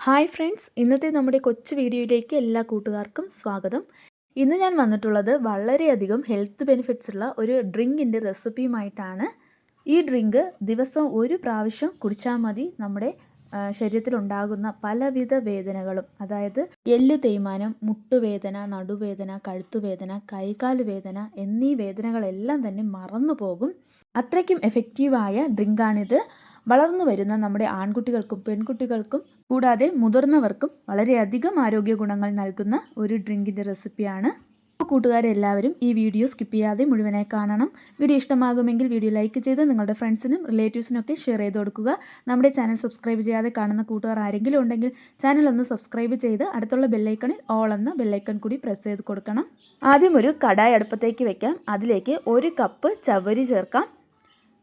Hi friends ഇന്നത്തെ നമ്മുടെ കൊച്ചു വീഡിയോയിലേക്ക് എല്ലാ കൂട്ടുകാർക്കും സ്വാഗതം. ഇന്ന് ഞാൻ വന്നിട്ടുള്ളത് വളരെയധികം ഹെൽത്ത് ബെനിഫിറ്റ്സ് ഉള്ള ഒരു ഡ്രിങ്കിന്റെ റെസിപ്പിയുമായിട്ടാണ് ഈ ഡ്രിങ്ക് ദിവസം ഒരു പ്രാവശ്യം കുടിച്ചാൽ മതി നമ്മുടെ ശരീരത്തിലുണ്ടാകുന്ന പലവിധ വേദനകളും അതായത് എല്ലു തേയ്മാനം മുട്ടുവേദന നടുവേദന കഴുത്തുവേദന കൈകാൽ വേദന എന്നീ വേദനകളെല്ലാം തന്നെ മറന്നു പോകും അത്രയ്ക്കും എഫക്റ്റീവായ ഡ്രിങ്കാണിത്. വളർന്നു വരുന്ന നമ്മുടെ ആൺകുട്ടികൾക്കും പെൺകുട്ടികൾക്കും കൂടാതെ മുതിർന്നവർക്കും വളരെയധികം ആരോഗ്യ ഗുണങ്ങൾ നൽകുന്ന ഒരു ഡ്രിങ്കിന്റെ റെസിപ്പിയാണ് കൂട്ടുകാരെല്ലാവരും ഈ വീഡിയോ സ്കിപ്പ് ചെയ്യാതെ മുഴുവനായി കാണണം. വീഡിയോ ഇഷ്ടമാകുമെങ്കിൽ വീഡിയോ ലൈക്ക് ചെയ്ത് നിങ്ങളുടെ ഫ്രണ്ട്സിനും റിലേറ്റീവ്സിനും ഒക്കെ ഷെയർ ചെയ്ത് കൊടുക്കുക. നമ്മുടെ ചാനൽ സബ്സ്ക്രൈബ് ചെയ്യാതെ കാണുന്ന കൂട്ടുകാർ ആരെങ്കിലും ഉണ്ടെങ്കിൽ ചാനൽ ഒന്ന് സബ്സ്ക്രൈബ് ചെയ്ത് അടുത്തുള്ള ബെല്ലൈക്കണിൽ ഓൾ എന്ന ബെല്ലൈക്കൺ കൂടി പ്രസ് ചെയ്ത് കൊടുക്കണം. ആദ്യം ഒരു കടായി അടുപ്പത്തേക്ക് വെക്കാം. അതിലേക്ക് ഒരു കപ്പ് ചവരി ചേർക്കാം.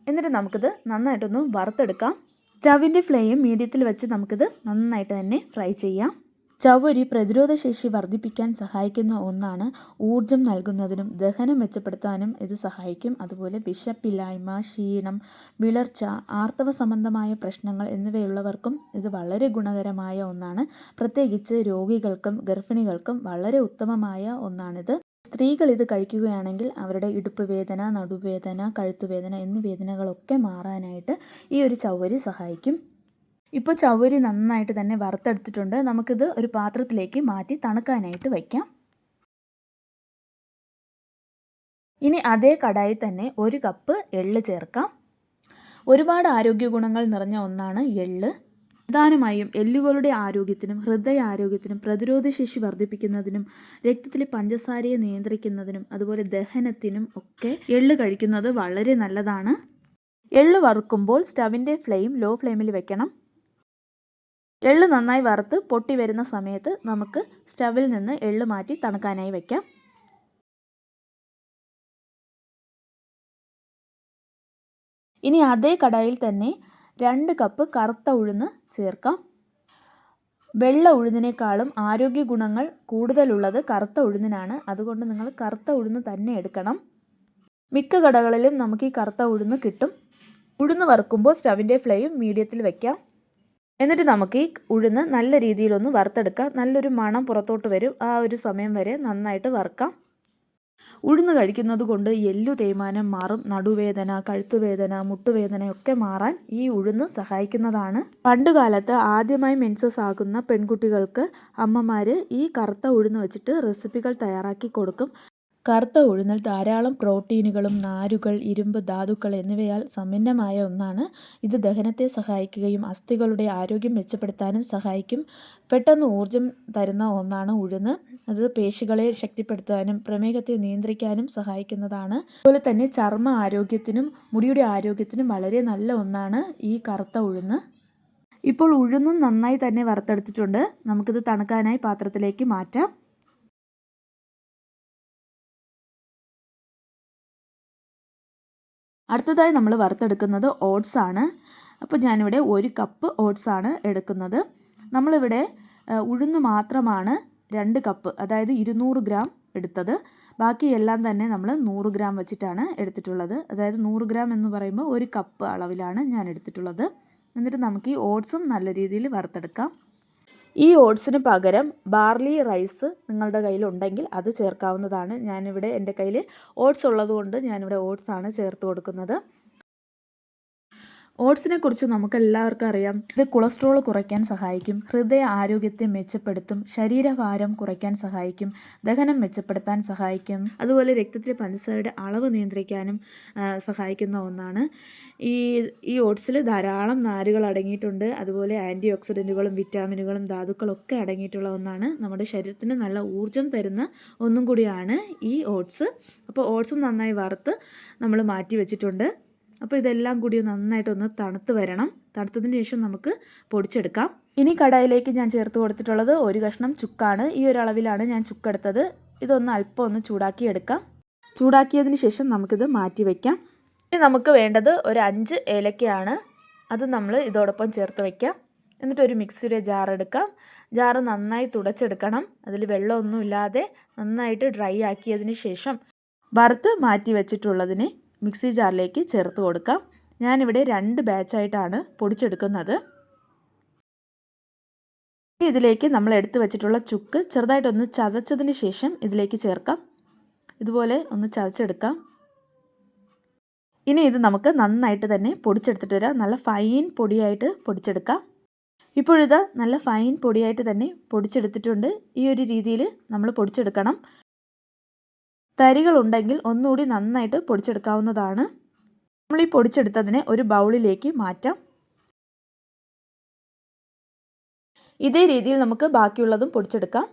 എന്നിട്ട് നമുക്കിത് നന്നായിട്ടൊന്ന് വറുത്തെടുക്കാം. സ്റ്റവിന്റെ ഫ്ലെയിം മീഡിയത്തിൽ വെച്ച് നമുക്കിത് നന്നായിട്ട് തന്നെ ഫ്രൈ ചെയ്യാം. ചവരി പ്രതിരോധശേഷി വർദ്ധിപ്പിക്കാൻ സഹായിക്കുന്ന ഒന്നാണ് ഊർജം നൽകുന്നതിനും ദഹനം മെച്ചപ്പെടുത്താനും ഇത് സഹായിക്കും. അതുപോലെ വിശപ്പില്ലായ്മ ക്ഷീണം വിളർച്ച ആർത്തവ സംബന്ധമായ പ്രശ്നങ്ങൾ എന്നിവയുള്ളവർക്കും ഇത് വളരെ ഗുണകരമായ ഒന്നാണ്. പ്രത്യേകിച്ച് രോഗികൾക്കും ഗർഭിണികൾക്കും വളരെ ഉത്തമമായ ഒന്നാണിത്. സ്ത്രീകൾ ഇത് കഴിക്കുകയാണെങ്കിൽ അവരുടെ ഇടുപ്പ് വേദന നടുവേദന കഴുത്തുവേദന എന്നീ വേദനകളൊക്കെ മാറാനായിട്ട് ഈ ഒരു ചവ്വരി സഹായിക്കും. ഇപ്പോൾ ചവരി നന്നായിട്ട് തന്നെ വറുത്തെടുത്തിട്ടുണ്ട്. നമുക്കിത് ഒരു പാത്രത്തിലേക്ക് മാറ്റി തണുക്കാനായിട്ട് വയ്ക്കാം ഇനി അതേ കടായി തന്നെ ഒരു കപ്പ് എള്ള് ചേർക്കാം. ഒരുപാട് ആരോഗ്യ ഗുണങ്ങൾ നിറഞ്ഞ ഒന്നാണ് എള്ള്. പ്രധാനമായും എല്ലുകളുടെ ആരോഗ്യത്തിനും ഹൃദയ ആരോഗ്യത്തിനും പ്രതിരോധ ശേഷി വർദ്ധിപ്പിക്കുന്നതിനും രക്തത്തിലെ പഞ്ചസാരയെ നിയന്ത്രിക്കുന്നതിനും അതുപോലെ ദഹനത്തിനും ഒക്കെ എള്ള് കഴിക്കുന്നത് വളരെ നല്ലതാണ്. എള്ള് വറുക്കുമ്പോൾ സ്റ്റവിന്റെ ഫ്ലെയിം ലോ ഫ്ലെയിമിൽ വെക്കണം. എള്ള് നന്നായി വറുത്ത് പൊട്ടി വരുന്ന സമയത്ത് നമുക്ക് സ്റ്റവിൽ നിന്ന് എള്ള് മാറ്റി തണുക്കാനായി വയ്ക്കാം ഇനി അതേ കടായിൽ തന്നെ രണ്ട് കപ്പ് കറുത്ത ഉഴുന്ന് ചേർക്കാം. വെള്ള ഉഴുന്നിനേക്കാളും ആരോഗ്യ ഗുണങ്ങൾ കൂടുതലുള്ളത് കറുത്ത ഉഴുന്നിനാണ്. അതുകൊണ്ട് നിങ്ങൾ കറുത്ത ഉഴുന്ന് തന്നെ എടുക്കണം. മിക്ക കടകളിലും നമുക്ക് ഈ കറുത്ത ഉഴുന്ന് കിട്ടും. ഉഴുന്ന് വറുക്കുമ്പോൾ സ്റ്റവിന്റെ ഫ്ലെയിം മീഡിയത്തിൽ വെക്കാം. എന്നിട്ട് നമുക്ക് ഈ ഉഴുന്ന് നല്ല രീതിയിലൊന്ന് വറുത്തെടുക്കാം. നല്ലൊരു മണം പുറത്തോട്ട് വരും. ആ ഒരു സമയം വരെ നന്നായിട്ട് വറുക്കാം. ഉഴുന്ന് കഴിക്കുന്നത് കൊണ്ട് എല്ലു തേയ്മാനം മാറും. നടുവേദന കഴുത്തുവേദന മുട്ടുവേദനയൊക്കെ മാറാൻ ഈ ഉഴുന്ന് സഹായിക്കുന്നതാണ്. പണ്ടുകാലത്ത് ആദ്യമായി മെൻസസ് ആകുന്ന പെൺകുട്ടികൾക്ക് അമ്മമാർ ഈ കറുത്ത ഉഴുന്ന് വെച്ചിട്ട് റെസിപ്പികൾ തയ്യാറാക്കി കൊടുക്കും. കറുത്ത ഉഴുന്നിൽ ധാരാളം പ്രോട്ടീനുകളും നാരുകൾ ഇരുമ്പ് ധാതുക്കൾ എന്നിവയാൽ സമ്പന്നമായ ഒന്നാണ്. ഇത് ദഹനത്തെ സഹായിക്കുകയും അസ്ഥികളുടെ ആരോഗ്യം മെച്ചപ്പെടുത്താനും സഹായിക്കും. പെട്ടെന്ന് ഊർജം തരുന്ന ഒന്നാണ് ഉഴുന്ന്. അത് പേശികളെ ശക്തിപ്പെടുത്താനും പ്രമേഹത്തെ നിയന്ത്രിക്കാനും സഹായിക്കുന്നതാണ്. അതുപോലെ തന്നെ ചർമ്മ ആരോഗ്യത്തിനും മുടിയുടെ ആരോഗ്യത്തിനും വളരെ നല്ല ഒന്നാണ് ഈ കറുത്ത ഉഴുന്ന്. ഇപ്പോൾ ഉഴുന്നും നന്നായി തന്നെ വറുത്തെടുത്തിട്ടുണ്ട്. നമുക്കിത് തണുക്കാനായി പാത്രത്തിലേക്ക് മാറ്റാം. അടുത്തതായി നമ്മൾ വറുത്തെടുക്കുന്നത് ഓട്സ് ആണ്. അപ്പോൾ ഞാനിവിടെ ഒരു കപ്പ് ഓട്സ് ആണ് എടുക്കുന്നത്. നമ്മളിവിടെ ഉഴുന്ന് മാത്രമാണ് രണ്ട് കപ്പ് അതായത് ഇരുന്നൂറ് ഗ്രാം എടുത്തത്. ബാക്കി എല്ലാം തന്നെ നമ്മൾ നൂറ് ഗ്രാം വെച്ചിട്ടാണ് എടുത്തിട്ടുള്ളത്. അതായത് നൂറ് ഗ്രാം എന്ന് പറയുമ്പോൾ ഒരു കപ്പ് അളവിലാണ് ഞാൻ എടുത്തിട്ടുള്ളത്. എന്നിട്ട് നമുക്ക് ഈ ഓട്സും നല്ല രീതിയിൽ വറുത്തെടുക്കാം. ഈ ഓട്സിന് പകരം ബാർലി റൈസ് നിങ്ങളുടെ കയ്യിൽ ഉണ്ടെങ്കിൽ അത് ചേർക്കാവുന്നതാണ്. ഞാനിവിടെ എന്റെ കയ്യിൽ ഓട്സ് ഉള്ളതുകൊണ്ട് ഞാനിവിടെ ഓട്സാണ് ചേർത്ത് കൊടുക്കുന്നത്. ഓട്സിനെ കുറിച്ച് നമുക്ക് എല്ലാവർക്കും അറിയാം. ഇത് കൊളസ്ട്രോൾ കുറയ്ക്കാൻ സഹായിക്കും. ഹൃദയ ആരോഗ്യത്തെ മെച്ചപ്പെടുത്തും. ശരീരഭാരം കുറയ്ക്കാൻ സഹായിക്കും. ദഹനം മെച്ചപ്പെടുത്താൻ സഹായിക്കും. അതുപോലെ രക്തത്തിലെ പഞ്ചസാരയുടെ അളവ് നിയന്ത്രിക്കാനും സഹായിക്കുന്ന ഒന്നാണ്. ഈ ഈ ഓട്സിൽ ധാരാളം നാരുകൾ അടങ്ങിയിട്ടുണ്ട്. അതുപോലെ ആന്റി ഓക്സിഡന്റുകളും വിറ്റാമിനുകളും ധാതുക്കളൊക്കെ അടങ്ങിയിട്ടുള്ള ഒന്നാണ്. നമ്മുടെ ശരീരത്തിന് നല്ല ഊർജം തരുന്ന ഒന്നും കൂടിയാണ് ഈ ഓട്സ്. അപ്പോൾ ഓട്സ് നന്നായി വറുത്ത് നമ്മൾ മാറ്റി വെച്ചിട്ടുണ്ട് അപ്പോൾ ഇതെല്ലാം കൂടി നന്നായിട്ടൊന്ന് തണുത്ത് വരണം. തണുത്തതിന് ശേഷം നമുക്ക് പൊടിച്ചെടുക്കാം. ഇനി കടായിലേക്ക് ഞാൻ ചേർത്ത് കൊടുത്തിട്ടുള്ളത് ഒരു കഷ്ണം ചുക്കാണ്. ഈ ഒരു അളവിലാണ് ഞാൻ ചുക്കെടുത്തത് ഇതൊന്ന് അല്പം ഒന്ന് ചൂടാക്കി എടുക്കാം. ചൂടാക്കിയതിന് ശേഷം നമുക്കിത് മാറ്റി വയ്ക്കാം ഇനി നമുക്ക് വേണ്ടത് ഒരു അഞ്ച് ഏലക്കയാണ്. അത് നമ്മൾ ഇതോടൊപ്പം ചേർത്ത് വയ്ക്കാം എന്നിട്ട് ഒരു മിക്സിയുടെ ജാർ എടുക്കാം. ജാറ് നന്നായി തുടച്ചെടുക്കണം. അതിൽ വെള്ളമൊന്നും ഇല്ലാതെ നന്നായിട്ട് ഡ്രൈ ആക്കിയതിന് ശേഷം വറുത്ത് മാറ്റി വെച്ചിട്ടുള്ളതിനെ മിക്സി ജാറിലേക്ക് ചേർത്ത് കൊടുക്കാം. ഞാനിവിടെ രണ്ട് ബാച്ചായിട്ടാണ് പൊടിച്ചെടുക്കുന്നത്. ഇതിലേക്ക് നമ്മൾ എടുത്തു വെച്ചിട്ടുള്ള ചുക്ക് ചെറുതായിട്ടൊന്ന് ചതച്ചതിന് ശേഷം ഇതിലേക്ക് ചേർക്കാം. ഇതുപോലെ ഒന്ന് ചതച്ചെടുക്കാം. ഇനി ഇത് നമുക്ക് നന്നായിട്ട് തന്നെ പൊടിച്ചെടുത്തിട്ട് വരാം. നല്ല ഫൈൻ പൊടിയായിട്ട് പൊടിച്ചെടുക്കാം. ഇപ്പോഴിത് നല്ല ഫൈൻ പൊടിയായിട്ട് തന്നെ പൊടിച്ചെടുത്തിട്ടുണ്ട്. ഈ ഒരു രീതിയിൽ നമ്മൾ പൊടിച്ചെടുക്കണം. തരികളുണ്ടെങ്കിൽ ഒന്നുകൂടി നന്നായിട്ട് പൊടിച്ചെടുക്കാവുന്നതാണ്. നമ്മൾ ഈ പൊടിച്ചെടുത്തതിനെ ഒരു ബൗളിലേക്ക് മാറ്റാം. ഇതേ രീതിയിൽ നമുക്ക് ബാക്കിയുള്ളതും പൊടിച്ചെടുക്കാം.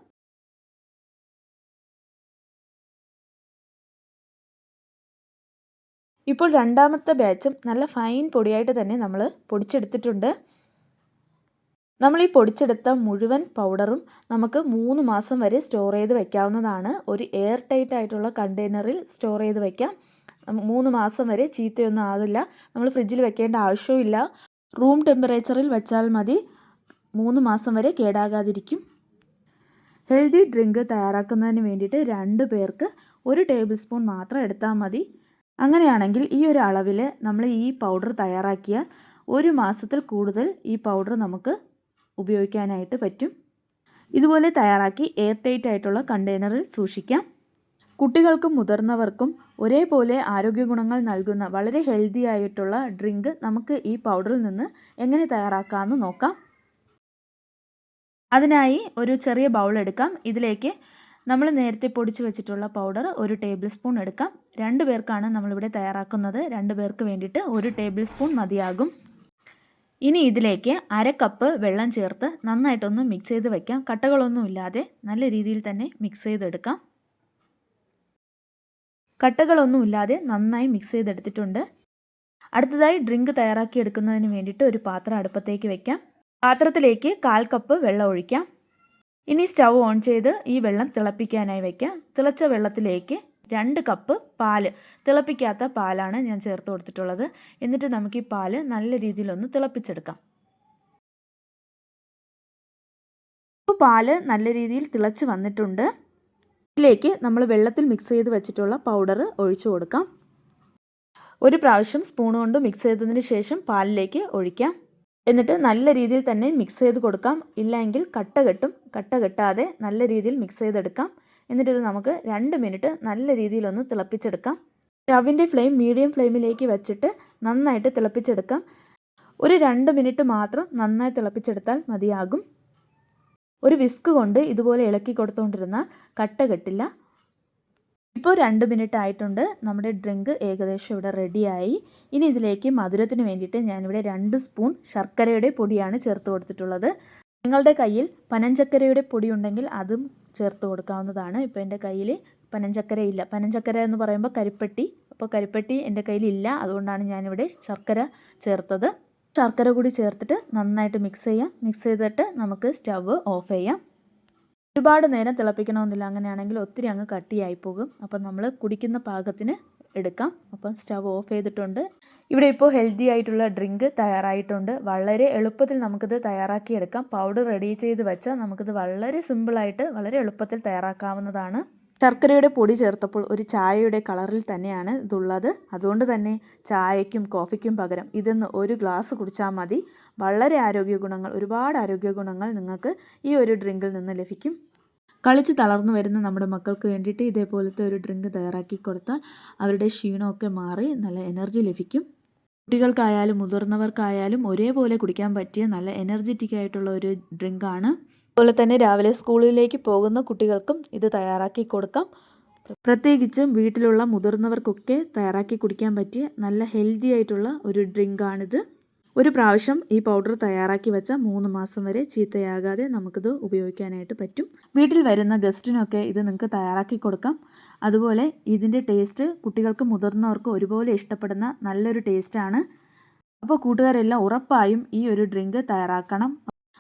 ഇപ്പോൾ രണ്ടാമത്തെ ബാച്ചും നല്ല ഫൈൻ പൊടിയായിട്ട് തന്നെ നമ്മൾ പൊടിച്ചെടുത്തിട്ടുണ്ട്. നമ്മൾ ഈ പൊടിച്ചെടുത്ത മുഴുവൻ പൗഡറും നമുക്ക് മൂന്ന് മാസം വരെ സ്റ്റോർ ചെയ്ത് വെക്കാവുന്നതാണ്. ഒരു എയർ ടൈറ്റ് ആയിട്ടുള്ള കണ്ടെയ്നറിൽ സ്റ്റോർ ചെയ്ത് വെക്കാം. മൂന്ന് മാസം വരെ ചീത്തയൊന്നും ആകില്ല നമ്മൾ ഫ്രിഡ്ജിൽ വെക്കേണ്ട ആവശ്യമില്ല റൂം ടെമ്പറേച്ചറിൽ വെച്ചാൽ മതി. മൂന്ന് മാസം വരെ കേടാകാതിരിക്കും. ഹെൽത്തി ഡ്രിങ്ക് തയ്യാറാക്കുന്നതിന് വേണ്ടിയിട്ട് രണ്ട് പേർക്ക് ഒരു ടേബിൾ സ്പൂൺ മാത്രം എടുത്താൽ മതി. അങ്ങനെയാണെങ്കിൽ ഈ ഒരു അളവിൽ നമ്മൾ ഈ പൗഡർ തയ്യാറാക്കിയാൽ ഒരു മാസത്തിൽ കൂടുതൽ ഈ പൗഡർ നമുക്ക് ഉപയോഗിക്കാനായിട്ട് പറ്റും. ഇതുപോലെ തയ്യാറാക്കി എയർ ടൈറ്റ് ആയിട്ടുള്ള കണ്ടെയ്നറിൽ സൂക്ഷിക്കാം. കുട്ടികൾക്കും മുതിർന്നവർക്കും ഒരേപോലെ ആരോഗ്യ ഗുണങ്ങൾ നൽകുന്ന വളരെ ഹെൽത്തി ആയിട്ടുള്ള ഡ്രിങ്ക് നമുക്ക് ഈ പൗഡറിൽ നിന്ന് എങ്ങനെ തയ്യാറാക്കാമെന്ന് നോക്കാം. അതിനായി ഒരു ചെറിയ ബൗൾ എടുക്കാം. ഇതിലേക്ക് നമ്മൾ നേരത്തെ പൊടിച്ച് വെച്ചിട്ടുള്ള പൗഡർ ഒരു ടേബിൾ സ്പൂൺ എടുക്കാം. രണ്ട് പേർക്കാണ് നമ്മളിവിടെ തയ്യാറാക്കുന്നത്. രണ്ട് പേർക്ക് വേണ്ടിയിട്ട് ഒരു ടേബിൾ സ്പൂൺ മതിയാകും. ഇനി ഇതിലേക്ക് അര കപ്പ് വെള്ളം ചേർത്ത് നന്നായിട്ടൊന്ന് മിക്സ് ചെയ്ത് വയ്ക്കാം കട്ടകളൊന്നും ഇല്ലാതെ നല്ല രീതിയിൽ തന്നെ മിക്സ് ചെയ്തെടുക്കാം. കട്ടകളൊന്നും ഇല്ലാതെ നന്നായി മിക്സ് ചെയ്തെടുത്തിട്ടുണ്ട്. അടുത്തതായി ഡ്രിങ്ക് തയ്യാറാക്കി എടുക്കുന്നതിന് വേണ്ടിയിട്ട് ഒരു പാത്രം അടുപ്പത്തേക്ക് വെക്കാം. പാത്രത്തിലേക്ക് കാൽ കപ്പ് വെള്ളം ഒഴിക്കാം. ഇനി സ്റ്റൗ ഓൺ ചെയ്ത് ഈ വെള്ളം തിളപ്പിക്കാനായി വയ്ക്കാം തിളച്ച വെള്ളത്തിലേക്ക് രണ്ട് കപ്പ് പാൽ. തിളപ്പിക്കാത്ത പാലാണ് ഞാൻ ചേർത്ത് കൊടുത്തിട്ടുള്ളത്. എന്നിട്ട് നമുക്ക് ഈ പാൽ നല്ല രീതിയിലൊന്ന് തിളപ്പിച്ചെടുക്കാം. ഇപ്പോൾ പാൽ നല്ല രീതിയിൽ തിളച്ച് വന്നിട്ടുണ്ട്. ഇതിലേക്ക് നമ്മൾ വെള്ളത്തിൽ മിക്സ് ചെയ്ത് വെച്ചിട്ടുള്ള പൗഡർ ഒഴിച്ചു കൊടുക്കാം. ഒരു പ്രാവശ്യം സ്പൂൺ കൊണ്ട് മിക്സ് ചെയ്തതിന് ശേഷം പാലിലേക്ക് ഒഴിക്കാം. എന്നിട്ട് നല്ല രീതിയിൽ തന്നെ മിക്സ് ചെയ്ത് കൊടുക്കാം. ഇല്ലെങ്കിൽ കട്ട കെട്ടും. കട്ട കെട്ടാതെ നല്ല രീതിയിൽ മിക്സ് ചെയ്തെടുക്കാം. എന്നിട്ട് ഇത് നമുക്ക് രണ്ട് മിനിറ്റ് നല്ല രീതിയിലൊന്ന് തിളപ്പിച്ചെടുക്കാം. സ്റ്റവിന്റെ ഫ്ലെയിം മീഡിയം ഫ്ലെയിമിലേക്ക് വെച്ചിട്ട് നന്നായിട്ട് തിളപ്പിച്ചെടുക്കാം. ഒരു രണ്ട് മിനിറ്റ് മാത്രം നന്നായി തിളപ്പിച്ചെടുത്താൽ മതിയാകും. ഒരു വിസ്ക് കൊണ്ട് ഇതുപോലെ ഇളക്കി കൊടുത്തുകൊണ്ടിരുന്ന കട്ട കെട്ടില്ല. ഇപ്പോൾ രണ്ട് മിനിറ്റ് ആയിട്ടുണ്ട്. നമ്മുടെ ഡ്രിങ്ക് ഏകദേശം ഇവിടെ റെഡിയായി. ഇനി ഇതിലേക്ക് മധുരത്തിന് വേണ്ടിയിട്ട് ഞാനിവിടെ രണ്ട് സ്പൂൺ ശർക്കരയുടെ പൊടിയാണ് ചേർത്ത് കൊടുത്തിട്ടുള്ളത്. നിങ്ങളുടെ കയ്യിൽ പനഞ്ചക്കരയുടെ പൊടി ഉണ്ടെങ്കിൽ അതും ചേർത്ത് കൊടുക്കാവുന്നതാണ്. ഇപ്പോൾ എന്റെ കയ്യിൽ പനഞ്ചക്കര ഇല്ല പനഞ്ചക്കര എന്ന് പറയുമ്പോൾ കരിപ്പെട്ടി. അപ്പോൾ കരിപ്പെട്ടി എന്റെ കയ്യിലില്ല. അതുകൊണ്ടാണ് ഞാനിവിടെ ശർക്കര ചേർത്തത്. ശർക്കര കൂടി ചേർത്തിട്ട് നന്നായിട്ട് മിക്സ് ചെയ്യാം. മിക്സ് ചെയ്തിട്ട് നമുക്ക് സ്റ്റവ് ഓഫ് ചെയ്യാം. ഒരുപാട് നേരം തിളപ്പിക്കണമെന്നില്ല. അങ്ങനെയാണെങ്കിൽ ഒത്തിരി അങ്ങ് കട്ടിയായി പോകും. അപ്പം നമ്മൾ കുടിക്കുന്ന പാകത്തിന് എടുക്കാം. അപ്പം സ്റ്റവ് ഓഫ് ചെയ്തിട്ടുണ്ട്. ഇവിടെ ഇപ്പോൾ ഹെൽത്തി ആയിട്ടുള്ള ഡ്രിങ്ക് തയ്യാറായിട്ടുണ്ട്. വളരെ എളുപ്പത്തിൽ നമുക്കിത് തയ്യാറാക്കിയെടുക്കാം പൗഡർ റെഡി ചെയ്ത് വെച്ചാൽ നമുക്കിത് വളരെ സിമ്പിളായിട്ട് വളരെ എളുപ്പത്തിൽ തയ്യാറാക്കാവുന്നതാണ്. ശർക്കരയുടെ പൊടി ചേർത്തപ്പോൾ ഒരു ചായയുടെ കളറിൽ തന്നെയാണ് ഇതുള്ളത്. അതുകൊണ്ട് തന്നെ ചായയ്ക്കും കോഫിക്കും പകരം ഇതെന്ന് ഒരു ഗ്ലാസ് കുടിച്ചാൽ മതി. വളരെ ആരോഗ്യ ഗുണങ്ങൾ ഒരുപാട് ആരോഗ്യ ഗുണങ്ങൾ നിങ്ങൾക്ക് ഈ ഒരു ഡ്രിങ്കിൽ നിന്ന് ലഭിക്കും. കളിച്ച് തളർന്നു വരുന്ന നമ്മുടെ മക്കൾക്ക് വേണ്ടിയിട്ട് ഇതേപോലത്തെ ഒരു ഡ്രിങ്ക് തയ്യാറാക്കി കൊടുത്താൽ അവരുടെ ക്ഷീണമൊക്കെ മാറി നല്ല എനർജി ലഭിക്കും. കുട്ടികൾക്കായാലും മുതിർന്നവർക്കായാലും ഒരേപോലെ കുടിക്കാൻ പറ്റിയ നല്ല എനർജറ്റിക് ആയിട്ടുള്ള ഒരു ഡ്രിങ്കാണ് അതുപോലെ തന്നെ രാവിലെ സ്കൂളിലേക്ക് പോകുന്ന കുട്ടികൾക്കും ഇത് തയ്യാറാക്കി കൊടുക്കാം. പ്രത്യേകിച്ചും വീട്ടിലുള്ള മുതിർന്നവർക്കൊക്കെ തയ്യാറാക്കി കുടിക്കാൻ പറ്റിയ നല്ല ഹെൽത്തി ആയിട്ടുള്ള ഒരു ഡ്രിങ്കാണിത് ഒരു പ്രാവശ്യം ഈ പൗഡർ തയ്യാറാക്കി വെച്ച മൂന്ന് മാസം വരെ ചീത്തയാകാതെ നമുക്കിത് ഉപയോഗിക്കാനായിട്ട് പറ്റും. വീട്ടിൽ വരുന്ന ഗസ്റ്റിനൊക്കെ ഇത് നിങ്ങൾക്ക് തയ്യാറാക്കി കൊടുക്കാം. അതുപോലെ ഇതിന്റെ ടേസ്റ്റ് കുട്ടികൾക്കും മുതിർന്നവർക്കും ഒരുപോലെ ഇഷ്ടപ്പെടുന്ന നല്ലൊരു ടേസ്റ്റാണ് അപ്പോൾ കൂട്ടുകാരെല്ലാം ഉറപ്പായും ഈ ഒരു ഡ്രിങ്ക് തയ്യാറാക്കണം.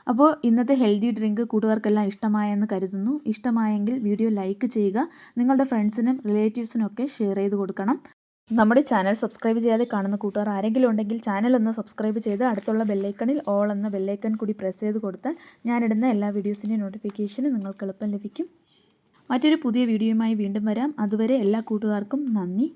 അപ്പോൾ ഇന്നത്തെ ഹെൽത്തി ഡ്രിങ്ക് കൂട്ടുകാർക്കെല്ലാം ഇഷ്ടമായെന്ന് കരുതുന്നു. ഇഷ്ടമായെങ്കിൽ വീഡിയോ ലൈക്ക് ചെയ്യുക. നിങ്ങളുടെ ഫ്രണ്ട്സിനും റിലേറ്റീവ്സിനും ഒക്കെ ഷെയർ ചെയ്ത് കൊടുക്കണം. നമ്മുടെ ചാനൽ സബ്സ്ക്രൈബ് ചെയ്യാതെ കാണുന്ന കൂട്ടുകാർ ആരെങ്കിലും ഉണ്ടെങ്കിൽ ചാനൽ ഒന്ന് സബ്സ്ക്രൈബ് ചെയ്ത് അടുത്തുള്ള ബെല്ലൈക്കണിൽ ഓൾ എന്ന ബെല്ലൈക്കൺ കൂടി പ്രസ് ചെയ്ത് കൊടുത്താൽ ഞാനിടുന്ന എല്ലാ വീഡിയോസിന്റെയും നോട്ടിഫിക്കേഷൻ നിങ്ങൾക്ക് എളുപ്പം ലഭിക്കും. മറ്റൊരു പുതിയ വീഡിയോയുമായി വീണ്ടും വരാം. അതുവരെ എല്ലാ കൂട്ടുകാർക്കും നന്ദി.